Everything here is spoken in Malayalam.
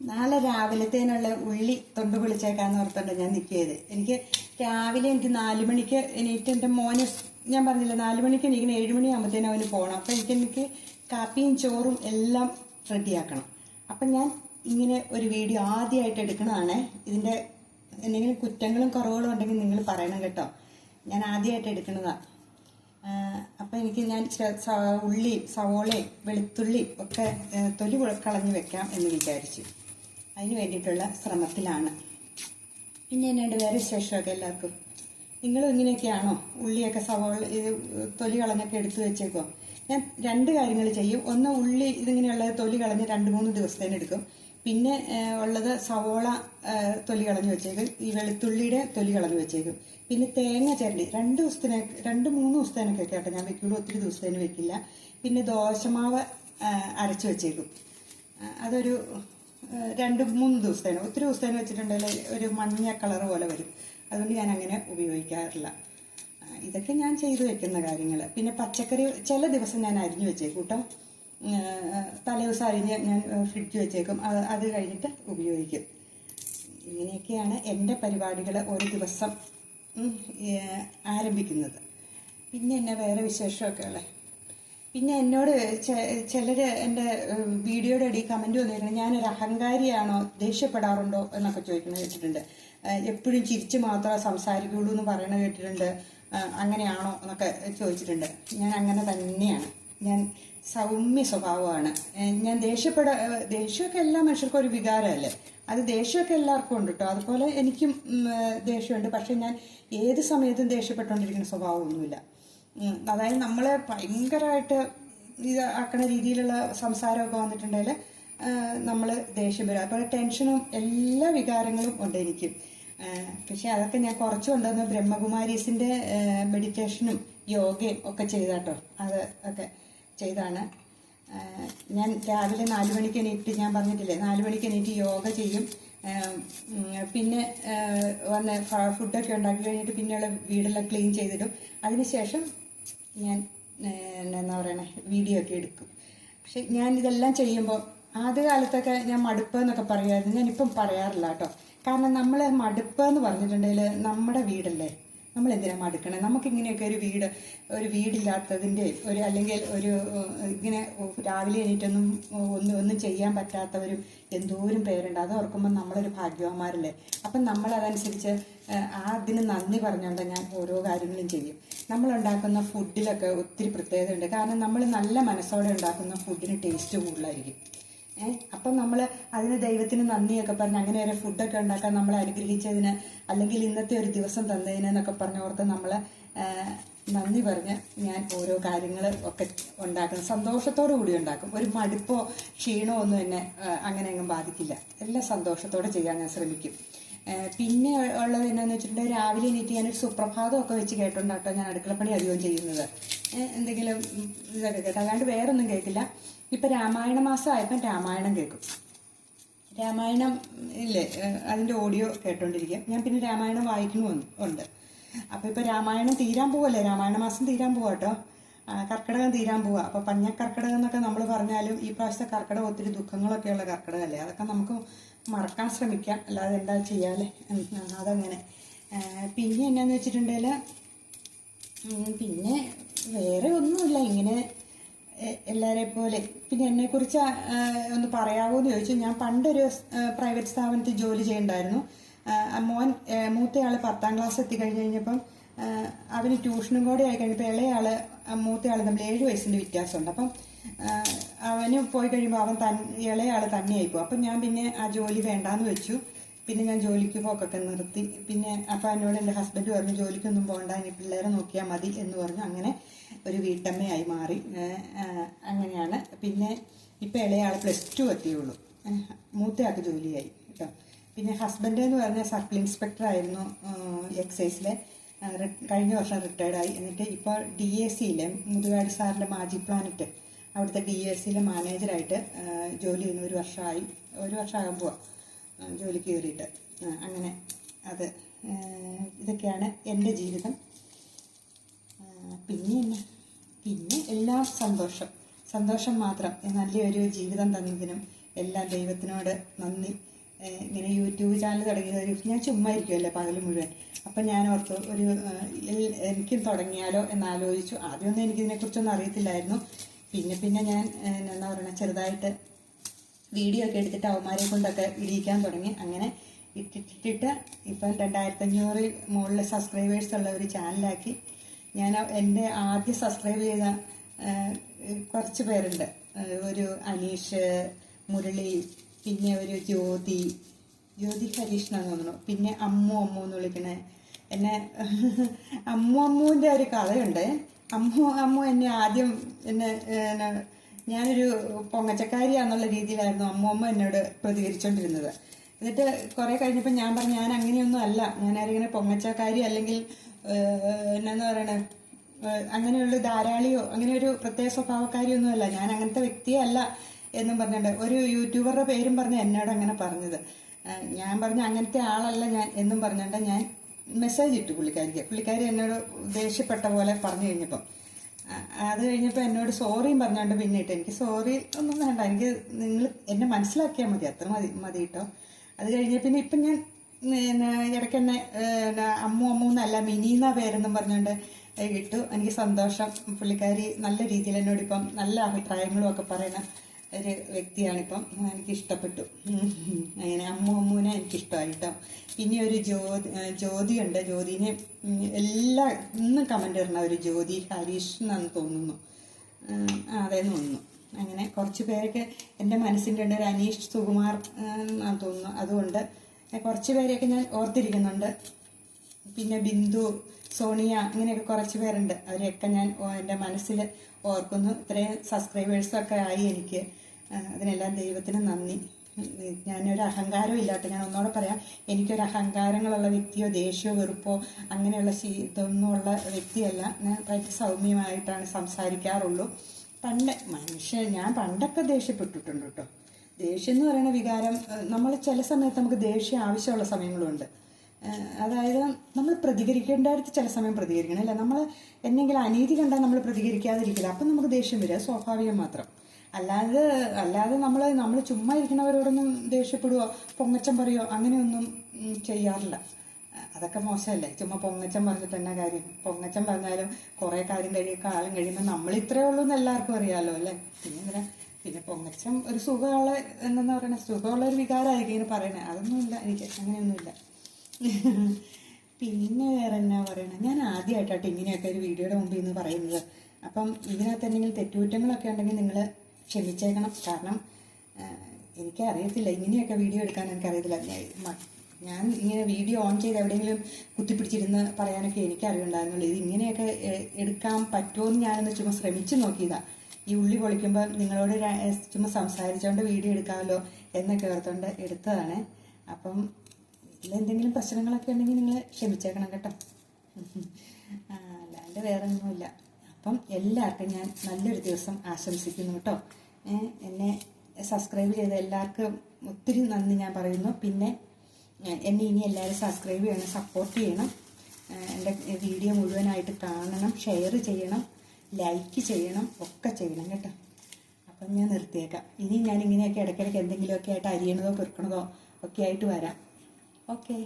നാളെ രാവിലത്തേനുള്ള ഉള്ളി തൊണ്ട് പൊളിച്ചേക്കാന്ന് ഓർത്തോണ്ട് ഞാൻ നിൽക്കിയത് എനിക്ക് രാവിലെ എനിക്ക് നാലു മണിക്ക് എനിക്ക് എന്റെ മോന് ഞാൻ പറഞ്ഞില്ല നാലു മണിക്ക് എനിക്ക് ഏഴ് മണിയാകുമ്പോഴത്തേനും അവന് പോകണം അപ്പം എനിക്ക് എനിക്ക് കാപ്പിയും ചോറും എല്ലാം റെഡിയാക്കണം. അപ്പം ഞാൻ ഇങ്ങനെ ഒരു വീഡിയോ ആദ്യമായിട്ട് എടുക്കണതാണ്. ഇതിന്റെ എന്തെങ്കിലും കുറ്റങ്ങളും കുറവുകളും ഉണ്ടെങ്കിൽ നിങ്ങൾ പറയണം കേട്ടോ. ഞാൻ ആദ്യമായിട്ട് എടുക്കുന്നതാണ് അപ്പം എനിക്ക് ഞാൻ ഉള്ളി സവോളയും വെളുത്തുള്ളി ഒക്കെ തൊലി കളഞ്ഞ് വെക്കാം എന്ന് വിചാരിച്ചു. അതിന് വേണ്ടിയിട്ടുള്ള ശ്രമത്തിലാണ്. പിന്നെ എന്നാണ്ട് വേറെ വിശേഷമൊക്കെ എല്ലാവർക്കും. നിങ്ങളും ഇങ്ങനെയൊക്കെയാണോ? ഉള്ളിയൊക്കെ സവോള ഇത് തൊലി കളഞ്ഞൊക്കെ എടുത്തു വെച്ചേക്കോ ഞാൻ രണ്ട് കാര്യങ്ങൾ ചെയ്യും. ഒന്ന് ഉള്ളി ഇതിങ്ങനെയുള്ള തൊലി കളഞ്ഞ് രണ്ട് മൂന്ന് ദിവസത്തേന് എടുക്കും. പിന്നെ ഉള്ളത് സവോള തൊലി കളഞ്ഞ് വെച്ചേക്കും. ഈ വെളുത്തുള്ളിയുടെ തൊലി കളഞ്ഞ് വെച്ചേക്കും. പിന്നെ തേങ്ങ ചിരണ്ടി രണ്ട് ദിവസത്തിനെ രണ്ട് മൂന്ന് ദിവസത്തേനൊക്കെ കേട്ടോ ഞാൻ വെക്കുള്ളൂ. ഒത്തിരി ദിവസത്തേന് വെക്കില്ല. പിന്നെ ദോശമാവ് അരച്ച് വെച്ചേക്കും. അതൊരു രണ്ട് മൂന്ന് ദിവസത്തേന് ഒത്തിരി ദിവസത്തേന് വെച്ചിട്ടുണ്ടെങ്കിൽ ഒരു മഞ്ഞ കളർ പോലെ വരും. അതുകൊണ്ട് ഞാൻ അങ്ങനെ ഉപയോഗിക്കാറില്ല. ഇതൊക്കെ ഞാൻ ചെയ്തു വെക്കുന്ന കാര്യങ്ങൾ പിന്നെ പച്ചക്കറി ചില ദിവസം ഞാൻ അരിഞ്ഞു വെച്ചേക്കും കേട്ടോ. തലേദിവസം അരിഞ്ഞ് ഞാൻ ഫ്രിഡ്ജ് വെച്ചേക്കും. അത് കഴിഞ്ഞിട്ട് ഉപയോഗിക്കും. ഇങ്ങനെയൊക്കെയാണ് എന്റെ പരിപാടികൾ ഒരു ദിവസം ആരംഭിക്കുന്നത്. പിന്നെ എന്നെ വേറെ വിശേഷമൊക്കെ ഉള്ളത് പിന്നെ എന്നോട് ചിലർ എന്റെ വീഡിയോയുടെ അടി കമന്റ് വന്നിരുന്നു ഞാനൊരു അഹങ്കാരിയാണോ? ദേഷ്യപ്പെടാറുണ്ടോ? എന്നൊക്കെ ചോദിക്കുന്നത് കേട്ടിട്ടുണ്ട്. എപ്പോഴും ചിരിച്ച് മാത്രമേ സംസാരിക്കുള്ളൂ എന്ന് പറയണ കേട്ടിട്ടുണ്ട്. അങ്ങനെയാണോ എന്നൊക്കെ ചോദിച്ചിട്ടുണ്ട്. ഞാൻ അങ്ങനെ തന്നെയാണ്. ഞാൻ സൗമ്യ സ്വഭാവമാണ്. ഞാൻ ദേഷ്യപ്പെട ദേഷ്യമൊക്കെ എല്ലാ മനുഷ്യർക്കും ഒരു വികാരമല്ലേ? അത് ദേഷ്യമൊക്കെ എല്ലാവർക്കും ഉണ്ട് കേട്ടോ. അതുപോലെ എനിക്കും ദേഷ്യമുണ്ട്. പക്ഷെ ഞാൻ ഏത് സമയത്തും ദേഷ്യപ്പെട്ടുകൊണ്ടിരിക്കുന്ന സ്വഭാവമൊന്നുമില്ല. അതായത് നമ്മളെ ഭയങ്കരമായിട്ട് ഇത് ആക്കുന്ന രീതിയിലുള്ള സംസാരമൊക്കെ വന്നിട്ടുണ്ടെങ്കിൽ നമ്മൾ ദേഷ്യം വരും. അതുപോലെ ടെൻഷനും എല്ലാ വികാരങ്ങളും ഉണ്ട് എനിക്ക് പക്ഷെ അതൊക്കെ ഞാൻ കുറച്ച് കൊണ്ടുവന്ന് ബ്രഹ്മകുമാരീസിന്റെ മെഡിറ്റേഷനും യോഗയും ഒക്കെ ചെയ്താട്ടോ. അത് ഒക്കെ ചെയ്താണ്. ഞാൻ രാവിലെ നാല് മണിക്ക് എണീറ്റ് ഞാൻ പറഞ്ഞിട്ടില്ലേ നാല് മണിക്ക് എണീറ്റ് യോഗ ചെയ്യും. പിന്നെ വന്ന് ഫുഡൊക്കെ ഉണ്ടാക്കി കഴിഞ്ഞിട്ട് പിന്നെയുള്ള വീടെല്ലാം ക്ലീൻ ചെയ്തിടും. അതിനുശേഷം ഞാൻ എന്നാ പറയണേ വീഡിയോ ഒക്കെ എടുക്കും. പക്ഷെ ഞാൻ ഇതെല്ലാം ചെയ്യുമ്പോൾ ആദ്യ കാലത്തൊക്കെ ഞാൻ മടുപ്പ് എന്നൊക്കെ പറയുമായിരുന്നു ഞാനിപ്പം പറയാറില്ല കേട്ടോ. കാരണം നമ്മൾ മടുപ്പ് എന്ന് പറഞ്ഞിട്ടുണ്ടെങ്കിൽ നമ്മുടെ വീടല്ലേ? നമ്മൾ എന്തിനാ മടുക്കണേ? നമുക്ക് ഇങ്ങനെയൊക്കെ ഒരു വീട് ഒരു വീടില്ലാത്തതിന്റെ ഒരു അല്ലെങ്കിൽ ഒരു ഇങ്ങനെ രാവിലെ എണീറ്റൊന്നും ഒന്നും ഒന്നും ചെയ്യാൻ പറ്റാത്തവരും എന്തോരം പേരുണ്ട്. അത് ഓർക്കുമ്പോൾ നമ്മളൊരു ഭാഗ്യവന്മാരല്ലേ? അപ്പം നമ്മളതനുസരിച്ച് ആ അതിന് നന്ദി പറഞ്ഞുകൊണ്ട് ഞാൻ ഓരോ കാര്യങ്ങളും ചെയ്യും. നമ്മളുണ്ടാക്കുന്ന ഫുഡിലൊക്കെ ഒത്തിരി പ്രത്യേകതയുണ്ട്. കാരണം നമ്മൾ നല്ല മനസ്സോടെ ഉണ്ടാക്കുന്ന ഫുഡിന് ടേസ്റ്റ് കൂടുതലായിരിക്കും. ഏഹ് അപ്പം നമ്മൾ അതിന് ദൈവത്തിന് നന്ദിയൊക്കെ പറഞ്ഞ് അങ്ങനെ ഒരു ഫുഡൊക്കെ ഉണ്ടാക്കാൻ നമ്മൾ അനുഗ്രഹിച്ചതിന് അല്ലെങ്കിൽ ഇന്നത്തെ ഒരു ദിവസം തന്നതിന് എന്നൊക്കെ പറഞ്ഞ് ഓർത്ത് നമ്മൾ നന്ദി പറഞ്ഞ് ഞാൻ ഓരോ കാര്യങ്ങൾ ഒക്കെ ഉണ്ടാക്കും സന്തോഷത്തോടു കൂടി ഉണ്ടാക്കും. ഒരു മടുപ്പോ ക്ഷീണോ ഒന്നും എന്നെ അങ്ങനെ അങ്ങ് ബാധിക്കില്ല. എല്ലാം സന്തോഷത്തോടെ ചെയ്യാൻ ഞാൻ ശ്രമിക്കും. പിന്നെ ഉള്ളത് എന്നാന്ന് വെച്ചിട്ടുണ്ടെങ്കിൽ രാവിലെ എണീറ്റ് ഞാനൊരു സുപ്രഭാതം ഒക്കെ വെച്ച് കേട്ടോണ്ടാട്ടോ ഞാൻ അടുക്കളപ്പണി അധികം ചെയ്യുന്നത്. എന്തെങ്കിലും ഇതൊക്കെ കേട്ടോ. അല്ലാണ്ട് വേറൊന്നും കേൾക്കില്ല ഇപ്പൊ രാമായണ മാസം രാമായണം കേൾക്കും. രാമായണം ഇല്ലേ? അതിന്റെ ഓഡിയോ കേട്ടോണ്ടിരിക്കുക ഞാൻ പിന്നെ രാമായണം വായിക്കണമെന്ന് ഉണ്ട്. അപ്പൊ ഇപ്പൊ രാമായണം തീരാൻ പോവല്ലേ? രാമായണ മാസം തീരാൻ പോവാ കേട്ടോ കർക്കിടകം തീരാൻ പോവാ. അപ്പോൾ പഞ്ഞ കർക്കിടകം എന്നൊക്കെ നമ്മൾ പറഞ്ഞാലും ഈ പ്രാവശ്യത്തെ കർക്കിടകം ഒത്തിരി ദുഃഖങ്ങളൊക്കെയുള്ള കർക്കിടകമല്ലേ അതൊക്കെ നമുക്ക് മറക്കാൻ ശ്രമിക്കാം. അല്ലാതെ എന്താ ചെയ്യാല്ലേ അതങ്ങനെ. പിന്നെ എന്നാന്ന് വെച്ചിട്ടുണ്ടെങ്കിൽ പിന്നെ വേറെ ഒന്നുമില്ല. ഇങ്ങനെ എല്ലാരെ പോലെ. പിന്നെ എന്നെ കുറിച്ച് ഒന്ന് പറയാവോ എന്ന് ചോദിച്ചു. ഞാൻ പണ്ടൊരു പ്രൈവറ്റ് സ്ഥാപനത്തിൽ ജോലി ചെയ്യണ്ടായിരുന്നു. മോൻ മൂത്തയാൾ പത്താം ക്ലാസ് എത്തി കഴിഞ്ഞ് കഴിഞ്ഞപ്പം അവന് ട്യൂഷനും കൂടെ ആയി കഴിഞ്ഞപ്പോൾ ഇളയാൾ മൂത്തയാൾ തമ്മിൽ ഏഴ് വയസ്സിന്റെ വ്യത്യാസമുണ്ട്. അപ്പം അവന് പോയി കഴിയുമ്പോൾ അവൻ തൻ ഇളയാൾ തന്നെയായി പോകും അപ്പം ഞാൻ പിന്നെ ആ ജോലി വേണ്ടാന്ന് വെച്ചു. പിന്നെ ഞാൻ ജോലിക്ക് പോക്കൊക്കെ നിർത്തി. പിന്നെ അപ്പം എന്നോട് എന്റെ ഹസ്ബൻഡ് പറഞ്ഞു ജോലിക്കൊന്നും പോകണ്ട ഇനി പിള്ളേരെ നോക്കിയാൽ മതി എന്ന് പറഞ്ഞു. അങ്ങനെ ഒരു വീട്ടമ്മയായി മാറി. അങ്ങനെയാണ്. പിന്നെ ഇപ്പം ഇളയാൾ പ്ലസ് ടു എത്തിയുള്ളൂ. മൂത്തയാൾക്ക് ജോലിയായി കേട്ടോ. പിന്നെ ഹസ്ബൻഡ് എന്ന് പറഞ്ഞ സർക്കിൾ ഇൻസ്പെക്ടർ ആയിരുന്നു എക്സൈസിലെ. കഴിഞ്ഞ വർഷം റിട്ടയർഡായി എന്നിട്ട് ഇപ്പോൾ ഡി എ സിയിലെ മുതുകാട് സാറിന്റെ മാജി പ്ലാനറ്റ്. അവിടുത്തെ ഡി എസ് സിയിലെ മാനേജറായിട്ട് ജോലി ചെയ്യുന്ന ഒരു വർഷമായി. ഒരു വർഷമാകാൻ ജോലി കയറിയിട്ട്. അങ്ങനെ അത് ഇതൊക്കെയാണ് എന്റെ ജീവിതം. പിന്നെ എന്നാ? പിന്നെ എല്ലാം സന്തോഷം. സന്തോഷം മാത്രം. നല്ലൊരു ജീവിതം തന്നതിനും എല്ലാ ദൈവത്തിനോട് നന്ദി. ഇങ്ങനെ യൂട്യൂബ് ചാനൽ തുടങ്ങിയത് ഞാൻ ചുമ്മാ ഇരിക്കുമല്ലോ പകൽ മുഴുവൻ. അപ്പം ഞാൻ ഓർത്തു ഒരു എനിക്കും തുടങ്ങിയാലോ എന്നാലോചിച്ചു. ആദ്യമൊന്നും എനിക്കിതിനെക്കുറിച്ചൊന്നും അറിയത്തില്ലായിരുന്നു. പിന്നെ പിന്നെ ഞാൻ എന്താ പറയുക ചെറുതായിട്ട് വീഡിയോ ഒക്കെ എടുത്തിട്ട് അവന്മാരെ കൊണ്ടൊക്കെ ഇടിയിക്കാൻ തുടങ്ങി. അങ്ങനെ ഇട്ടിട്ടിട്ട് ഇപ്പം രണ്ടായിരത്തഞ്ഞൂറിൽ മുകളിൽ സബ്സ്ക്രൈബേഴ്സ് ഉള്ള ഒരു ചാനലാക്കി. ഞാൻ എന്റെ ആദ്യം സബ്സ്ക്രൈബ് ചെയ്ത കുറച്ച് പേരുണ്ട്. ഒരു അനീഷ് മുരളി പിന്നെ ഒരു ജ്യോതി. ജ്യോതി ഹരീഷ് എന്ന് തോന്നുന്നു. പിന്നെ അമ്മു അമ്മു എന്ന് വിളിക്കണേ. എന്നെ അമ്മു അമ്മുവിന്റെ ഒരു കഥയുണ്ട്. അമ്മു അമ്മു എന്നെ ആദ്യം എന്നെ പൊങ്ങച്ചക്കാരി പൊങ്ങച്ചക്കാരിയാന്നുള്ള രീതിയിലായിരുന്നു അമ്മു അമ്മ എന്നോട് പ്രതികരിച്ചുകൊണ്ടിരുന്നത് എന്നിട്ട് കുറെ കഴിഞ്ഞപ്പോൾ ഞാൻ പറഞ്ഞു ഞാൻ അങ്ങനെയൊന്നും അല്ല. ഞാൻ ആരിങ്ങനെ പൊങ്ങച്ചക്കാരി അല്ലെങ്കിൽ എന്നാന്ന് പറയണേ? അങ്ങനെയുള്ള ധാരാളിയോ അങ്ങനെ ഒരു പ്രത്യേക സ്വഭാവക്കാരിയൊന്നും അല്ല. ഞാൻ അങ്ങനത്തെ വ്യക്തിയെ അല്ല എന്നും പറഞ്ഞിട്ട് ഒരു യൂട്യൂബറുടെ പേരും പറഞ്ഞ് എന്നോട് അങ്ങനെ പറഞ്ഞത്. ഞാൻ പറഞ്ഞു അങ്ങനത്തെ ആളല്ല ഞാൻ എന്നും പറഞ്ഞിട്ട് ഞാൻ മെസ്സേജ് ഇട്ടു പുള്ളിക്കാരിക്ക്. പുള്ളിക്കാരി എന്നോട് ദേഷ്യപ്പെട്ട പോലെ പറഞ്ഞു കഴിഞ്ഞപ്പം. അത് കഴിഞ്ഞപ്പോൾ എന്നോട് സോറിയും പറഞ്ഞുകൊണ്ട് പിന്നെ ഇട്ട് എനിക്ക് സോറി ഒന്നും വേണ്ട. എനിക്ക് നിങ്ങൾ എന്നെ മനസ്സിലാക്കിയാൽ മതി. അത്ര മതി മതി കേട്ടോ അത് കഴിഞ്ഞ പിന്നെ ഇപ്പം ഞാൻ പിന്നെ ഇടയ്ക്ക് തന്നെ അമ്മു അമ്മു എന്നല്ല മിനി എന്നാ പേരെന്നും പറഞ്ഞുകൊണ്ട് ഇട്ടു. എനിക്ക് സന്തോഷം. പുള്ളിക്കാരി നല്ല രീതിയിൽ എന്നോട് ഇപ്പം നല്ല അഭിപ്രായങ്ങളും ഒക്കെ പറയുന്ന ഒരു വ്യക്തിയാണിപ്പം. എനിക്ക് ഇഷ്ടപ്പെട്ടു. അങ്ങനെ അമ്മു അമ്മുവിനെ എനിക്ക് ഇഷ്ടമായി കേട്ടോ പിന്നെ ഒരു ജ്യോതി ജ്യോതിയുണ്ട്. ജ്യോതിനെ എല്ലാ ഇന്നും കമന്റ് ഇടുന്ന ഒരു ജ്യോതി ഹരീഷ് എന്നാണ് തോന്നുന്നു. അതെന്ന് തോന്നുന്നു. അങ്ങനെ കുറച്ച് പേരൊക്കെ എന്റെ മനസ്സിന്റെ ഉണ്ട്. അനീഷ് സുകുമാർ എന്നാണ് തോന്നുന്നു. അതുകൊണ്ട് കുറച്ച് പേരെയൊക്കെ ഞാൻ ഓർത്തിരിക്കുന്നുണ്ട്. പിന്നെ ബിന്ദു സോണിയ ഇങ്ങനെയൊക്കെ കുറച്ച് പേരുണ്ട്. അവരെയൊക്കെ ഞാൻ എന്റെ മനസ്സിൽ ഓർക്കുന്നു. ഇത്രയും സബ്സ്ക്രൈബേഴ്സൊക്കെ ആയി എനിക്ക്. അതിനെല്ലാം ദൈവത്തിന് നന്ദി. ഞാനൊരു അഹങ്കാരം ഇല്ലാത്ത ഞാൻ ഒന്നുകൂടെ പറയാം. എനിക്കൊരു അഹങ്കാരങ്ങളുള്ള വ്യക്തിയോ ദേഷ്യമോ വെറുപ്പോ അങ്ങനെയുള്ള ഇതൊന്നും ഉള്ള വ്യക്തിയല്ല. ഞാൻ സൗമ്യമായിട്ടാണ് സംസാരിക്കാറുള്ളൂ. പണ്ട് മനുഷ്യൻ ഞാൻ പണ്ടൊക്കെ ദേഷ്യപ്പെട്ടിട്ടുണ്ട് കേട്ടോ. ദേഷ്യം എന്ന് പറയുന്ന വികാരം നമ്മൾ ചില സമയത്ത് നമുക്ക് ദേഷ്യം ആവശ്യമുള്ള സമയങ്ങളുണ്ട്. അതായത് നമ്മൾ പ്രതികരിക്കേണ്ടടുത്ത് ചില സമയം പ്രതികരിക്കണം അല്ല? നമ്മൾ എന്തെങ്കിലും അനീതി കണ്ടാൽ നമ്മൾ പ്രതികരിക്കാതിരിക്കില്ല. അപ്പം നമുക്ക് ദേഷ്യം വരിക സ്വാഭാവികം മാത്രം. അല്ലാതെ അല്ലാതെ നമ്മൾ നമ്മൾ ചുമ്മാ ഇരിക്കുന്നവരോടൊന്നും ദേഷ്യപ്പെടുവോ പൊങ്ങച്ചം പറയുമോ അങ്ങനെയൊന്നും ചെയ്യാറില്ല. അതൊക്കെ മോശമല്ലേ? ചുമ്മാ പൊങ്ങച്ചം പറഞ്ഞിട്ട് തന്നെ കാര്യം? പൊങ്ങച്ചം പറഞ്ഞാലും കുറേ കാര്യം കഴിയും കാലം കഴിയുമ്പോൾ നമ്മൾ ഇത്രേ ഉള്ളൂ എന്ന് എല്ലാവർക്കും അറിയാമല്ലോ അല്ലേ? പിന്നെ എന്തിനാ? പിന്നെ പൊങ്ങച്ചം ഒരു സുഖമുള്ള എന്താ പറയണേ? സുഖമുള്ള ഒരു വികാരമായിരിക്കും ഇങ്ങനെ പറയണേ അതൊന്നുമില്ല. എനിക്ക് അങ്ങനെയൊന്നുമില്ല. പിന്നെ വേറെ എന്നാ പറയണേ? ഞാൻ ആദ്യമായിട്ടാട്ടോ ഇങ്ങനെയൊക്കെ ഒരു വീഡിയോയുടെ മുമ്പിൽ നിന്ന് പറയുന്നത്. അപ്പം ഇതിനകത്ത് എന്തെങ്കിലും തെറ്റുകുറ്റങ്ങളൊക്കെ ഉണ്ടെങ്കിൽ നിങ്ങൾ ക്ഷമിച്ചേക്കണം. കാരണം എനിക്കറിയത്തില്ല. ഇങ്ങനെയൊക്കെ വീഡിയോ എടുക്കാൻ എനിക്കറിയത്തില്ല. ഞാൻ ഇങ്ങനെ വീഡിയോ ഓൺ ചെയ്ത് എവിടെയെങ്കിലും കുത്തിപ്പിടിച്ചിരുന്ന് പറയാനൊക്കെ എനിക്ക് എനിക്കറിയുണ്ടായിരുന്നുള്ളൂ ഇത് ഇങ്ങനെയൊക്കെ എടുക്കാൻ പറ്റുമോ എന്ന് ഞാനൊന്ന് ചുമ്മാ ശ്രമിച്ചു നോക്കിയതാ. ഈ ഉള്ളി പൊളിക്കുമ്പോൾ നിങ്ങളോട് ചുമ സംസാരിച്ചുകൊണ്ട് വീഡിയോ എടുക്കാമല്ലോ എന്നൊക്കെ ഓർത്തുകൊണ്ട് എടുത്തതാണ്. അപ്പം ഇതിലെന്തെങ്കിലും പ്രശ്നങ്ങളൊക്കെ ഉണ്ടെങ്കിൽ നിങ്ങൾ ക്ഷമിച്ചേക്കണം കേട്ടോ. അല്ലാണ്ട് വേറെ ഒന്നുമില്ല അപ്പം എല്ലാവർക്കും ഞാൻ നല്ലൊരു ദിവസം ആശംസിക്കുന്നു കേട്ടോ. എന്നെ സബ്സ്ക്രൈബ് ചെയ്ത എല്ലാവർക്കും ഒത്തിരി നന്ദി ഞാൻ പറയുന്നു. പിന്നെ എന്നെ ഇനി എല്ലാവരും സബ്സ്ക്രൈബ് ചെയ്യണം സപ്പോർട്ട് ചെയ്യണം. എന്റെ വീഡിയോ മുഴുവനായിട്ട് കാണണം ഷെയർ ചെയ്യണം ലൈക്ക് ചെയ്യണം ഒക്കെ ചെയ്യണം കേട്ടോ. അപ്പം ഞാൻ നിർത്തിയേക്കാം. ഇനി ഞാൻ ഇങ്ങനെയൊക്കെ ഇടയ്ക്കിടയ്ക്ക് എന്തെങ്കിലുമൊക്കെ ആയിട്ട് അരിയണതോ പെറുക്കണതോ ഒക്കെ ആയിട്ട് വരാം. ഓക്കെ